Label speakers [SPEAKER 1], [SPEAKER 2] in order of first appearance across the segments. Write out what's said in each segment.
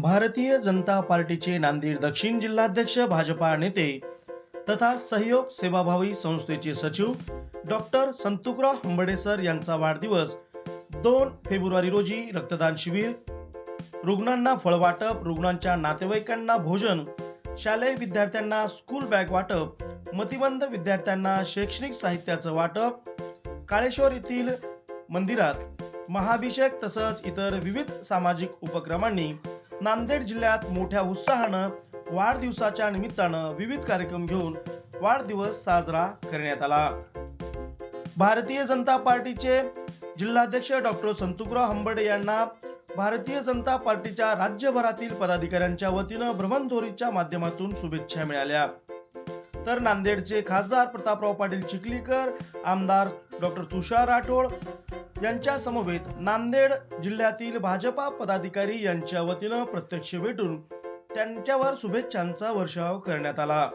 [SPEAKER 1] भारतीय जनता पार्टीचे नांदेड दक्षिण जिल्हाध्यक्ष भाजपा नेते तथा सहयोग सेवाभावी संस्थेचे सचिव डॉक्टर संतुकराव हंबडे सर यांचा वाढदिवस दोन फेब्रुवारी रोजी रक्तदान शिबिर रुग्णांना फळवाटप रुग्णांच्या नातेवाईकांना भोजन शालेय विद्यार्थ्यांना स्कूल बॅग वाटप मतिबंध विद्यार्थ्यांना शैक्षणिक साहित्याचं वाटप काळेश्वर येथील मंदिरात महाभिषेक तसंच इतर विविध सामाजिक उपक्रमांनी नांदेड जिल्ह्यात मोठ्या उत्साहानं वाढदिवसाच्या निमित्तानं विविध कार्यक्रम घेऊन वाढदिवस साजरा करण्यात आला भारतीय जनता पार्टीचे जिल्हाध्यक्ष डॉक्टर संतुकराव हंबडे यांना भारतीय जनता पार्टीच्या राज्यभरातील पदाधिकाऱ्यांच्या वतीनं भ्रमणधोरीच्या माध्यमातून शुभेच्छा मिळाल्या तर नांदेडचे खासदार प्रतापराव पाटील चिखलीकर आमदार डॉक्टर तुषार राठोड यांच्या समवेत नांदेड जिल्ह्यातील भाजपा पदाधिकारी यांच्या वतीनं प्रत्यक्ष भेटून त्यांच्यावर शुभेच्छांचा वर्षाव करण्यात आला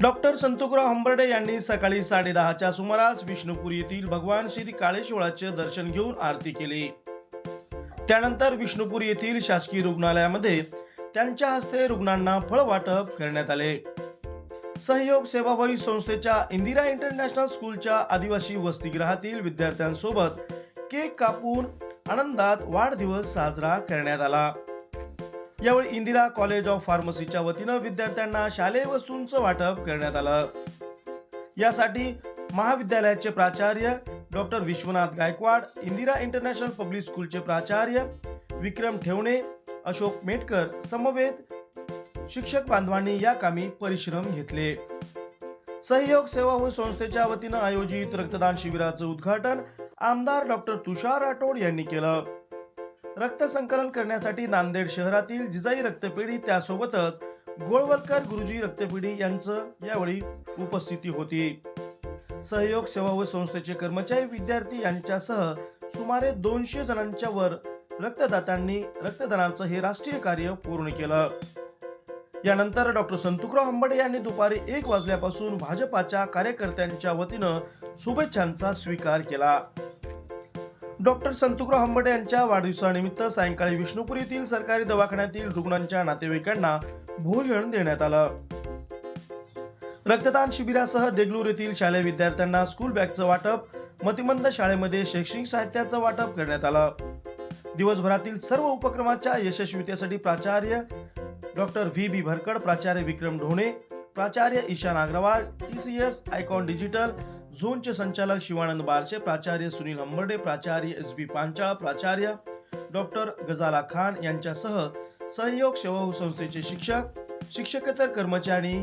[SPEAKER 1] डॉक्टर संतुकराव हंबर्डे यांनी सकाळी साडे दहाच्या सुमारास विष्णुपूर येथील भगवान श्री काळेश्वराचे दर्शन घेऊन आरती केली त्यानंतर विष्णुपूर येथील शासकीय रुग्णालयामध्ये त्यांच्या हस्ते रुग्णांना फळ वाटप करण्यात आले सहयोग सेवाभावी संस्थेच्या इंदिरा इंटरनॅशनल स्कूलच्या आदिवासी वसतिगृहातील विद्यार्थ्यांसोबत केक कापून आनंदात वाढदिवस साजरा करण्यात आला यावेळी इंदिरा कॉलेज ऑफ फार्मसीच्या वतीनं विद्यार्थ्यांना शालेय वस्तूंचं वाटप करण्यात आलं यासाठी महाविद्यालयाचे प्राचार्य doctor Vishwanath Gaikwad Indira international public स्कूलचे प्राचार्य विक्रम ठेवणे अशोक मेटकर समवेत शिक्षक बांधवांनी या कामी परिश्रम घेतले सहयोग सेवा व संस्थेच्या वतीनं आयोजित रक्तदान शिबिराचं उद्घाटन आमदार डॉक्टर तुषार राठोड यांनी केलं रक्त संकलन करण्यासाठी नांदेड शहरातील जिजाई रक्तपेढी त्यासोबतच गोळवलकर गुरुजी रक्तपेढी यांचं यावेळी उपस्थिती होती सहयोग सेवा व संस्थेचे कर्मचारी विद्यार्थी यांच्यासह सुमारे दोनशे जणांच्या वर रक्तदात्यांनी रक्तदानाचं हे राष्ट्रीय कार्य पूर्ण केलं यानंतर डॉक्टर संतुकराव आंबडे यांनी दुपारी एक वाजल्यापासून भाजपाच्या कार्यकर्त्यांच्या वतीनं शुभेच्छांचा स्वीकार केला डॉक्टर संतुकराव आंबडे यांच्या वाढदिवसानिमित्त सायंकाळी विष्णुपूर येथील सरकारी दवाखान्यातील रुग्णांच्या नातेवाईकांना भोजन देण्यात आलं रक्तदान शिबिरासह देगलूर येथील शालेय विद्यार्थ्यांना स्कूल बॅगचं वाटप मतिमंद शाळेमध्ये शैक्षणिक साहित्याचं वाटप करण्यात आलं दिवसभरातील सर्व उपक्रमाच्या यशस्वीतेसाठी प्राचार्य डॉक्टर व्ही बी भरकड प्राचार्य विक्रम ढोणे प्राचार्य Ishan Agarwal T C S icon digital झोनचे संचालक शिवानंद बारशे प्राचार्य सुनील हंबर्डे प्राचार्य एस बी पांचाळ प्राचार्य डॉक्टर गजाला खान यांच्यासह सहयोग सेवा संस्थेचे शिक्षक शिक्षकेतर कर्मचारी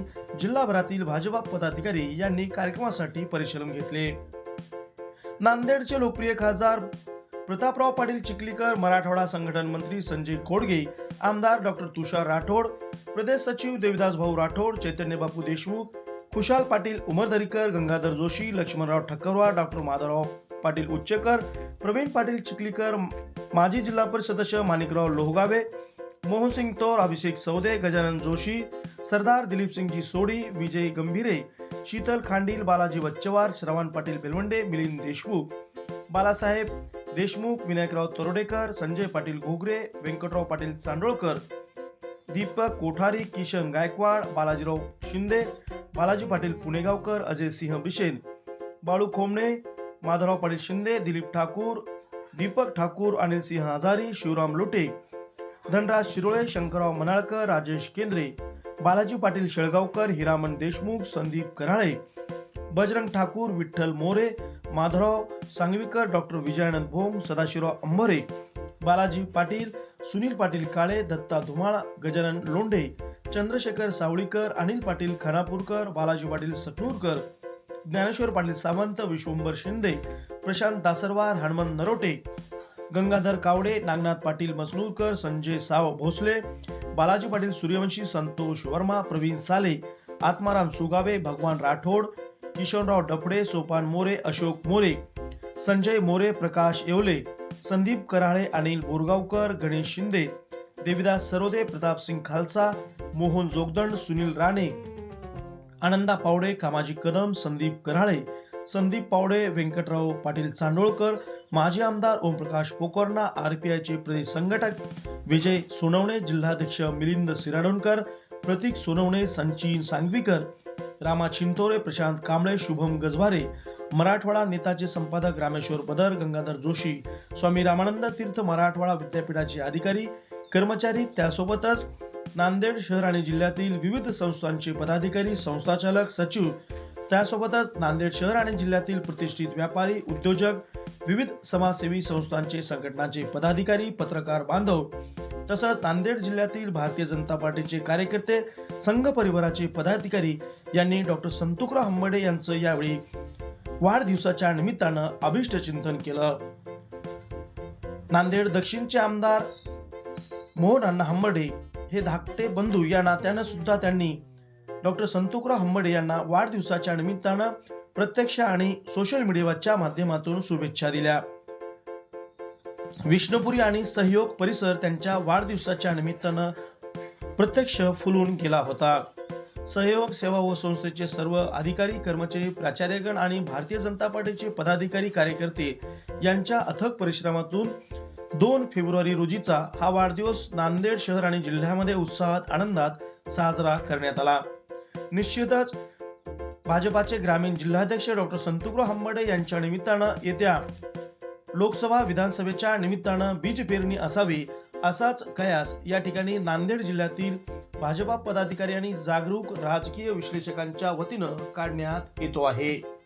[SPEAKER 1] जिल्हाभरातील भाजपा पदाधिकारी यांनी कार्यक्रमासाठी परिश्रम घेतले नांदेडचे लोकप्रिय खासदार प्रतापराव पाटील चिखलीकर मराठवाडा संघटन मंत्री संजय कोडगे आमदार डॉक्टर तुषार राठोड प्रदेश सचिव देविदास भाऊ राठोड चैतन्य बापू देशमुख खुशाल पाटील उमरदरीकर गंगाधर जोशी लक्ष्मणराव ठक्करवा डॉक्टर माधवराव पाटील उच्चेकर प्रवीण पाटील चिखलीकर माजी जिल्हा परिषद सदस्य माणिकराव लोहगावे मोहनसिंग तोर अभिषेक सौदे गजानन जोशी सरदार जी सोडी विजय गंभीरे शीतल खांडील बालाजी वच्चवार श्रवण पाटील बेलवंडे मिलिंद देशमुख बालासाहेब देशमुख विनायकराव तरोडेकर संजय पाटील घोगरे व्यंकटराव पाटील चांडोळकर दीपक कोठारी किशन गायकवाड बालाजीराव शिंदे बालाजी पाटील पुणेगावकर अजय सिंह बिशेन बाळू खोमणे माधवराव पाटील शिंदे दिलीप ठाकूर दीपक ठाकूर अनिल सिंह हजारी शिवराम लोटे धनराज शिरोळे शंकरराव मनाळकर राजेश केंद्रे बालाजी पाटील शेळगावकर हिरामन देशमुख संदीप कराळे बजरंग ठाकूर विठ्ठल मोरे माधवराव सांगवीकर डॉक्टर विजयानंद भोंग सदाशिवराव अंबरे बालाजी पाटील सुनील पाटील काळे दत्ता धुमाळ गजानन लोंढे चंद्रशेखर सावळीकर अनिल पाटील खानापूरकर बालाजी पाटील सटूरकर ज्ञानेश्वर पाटील सावंत विश्वंभर शिंदे प्रशांत दासरवार हनुमंत नरोटे गंगाधर कावडे नागनाथ पाटील मसलूरकर संजय साव भोसले बालाजी पाटील सूर्यवंशी संतोष वर्मा प्रवीण साले आत्माराम सुगावे भगवान राठोड किशोरराव डपडे सोपान मोरे अशोक मोरे संजय मोरे प्रकाश येवले संदीप कराळे अनिल बोरगावकर गणेश शिंदे देविदास सरोदे प्रतापसिंग खालसा मोहन जोगदंड सुनील राणे आनंदा पावडे कामाजी कदम संदीप कराळे संदीप पावडे व्यंकटराव पाटील चांडोळकर माजी आमदार ओमप्रकाश पोकर्णा आर पी आयचे प्रदेश संघटक विजय सोनवणे जिल्हाध्यक्ष मिलिंद सिराडोणकर प्रतीक सोनवणे संचिन सांगवीकर रामा चिंतोरे प्रशांत कांबळे शुभम गजवारे मराठवाडा नेताचे संपादक रामेश्वर बदर गंगाधर जोशी स्वामी रामानंद तीर्थ मराठवाडा विद्यापीठाचे अधिकारी कर्मचारी त्यासोबतच नांदेड शहर आणि जिल्ह्यातील विविध संस्थांचे पदाधिकारी संस्थाचालक सचिव त्यासोबतच नांदेड शहर आणि जिल्ह्यातील प्रतिष्ठित व्यापारी उद्योजक विविध समाजसेवी संस्थांचे संघटनाचे पदाधिकारी पत्रकार बांधव तसंच नांदेड जिल्ह्यातील भारतीय जनता पार्टीचे कार्यकर्ते संघ परिवाराचे पदाधिकारी यांनी डॉक्टर संतुकराव हंबडे यांचं यावेळी वाढदिवसाच्या निमित्तानं अभिष्ट चिंतन केलं नांदेड दक्षिणचे आमदार मोहन अण्णा हंबडे हे धाकटे बंधू या नात्यानं सुद्धा त्यांनी डॉक्टर संतुकराव हंबडे यांना वाढदिवसाच्या निमित्तानं प्रत्यक्ष आणि सोशल मीडियाच्या माध्यमातून शुभेच्छा दिल्या विष्णुपुरी आणि सहयोग परिसर त्यांच्या वाढदिवसाच्या निमित्तानं प्रत्यक्ष फुलून गेला होता सहयोग सेवा व संस्थेचे सर्व अधिकारी कर्मचारी प्राचार्यगण आणि भारतीय जनता पार्टीचे पदाधिकारी कार्यकर्ते यांच्या अथक परिश्रमातून दोन फेब्रुवारी रोजीचा हा वाढदिवस नांदेड शहर आणि जिल्ह्यामध्ये उत्साहात आनंदात साजरा करण्यात आला निश्चितच भाजपाचे ग्रामीण जिल्हाध्यक्ष डॉक्टर संतुकराव हंबडे यांच्या निमित्तानं येत्या लोकसभा विधानसभेच्या निमित्तानं बीज पेरणी असावी असाच कयास या ठिकाणी नांदेड जिल्ह्यातील भाजपा पदाधिकारी आणि जागरूक राजकीय विश्लेषकांच्या वतीनं काढण्यात येतो आहे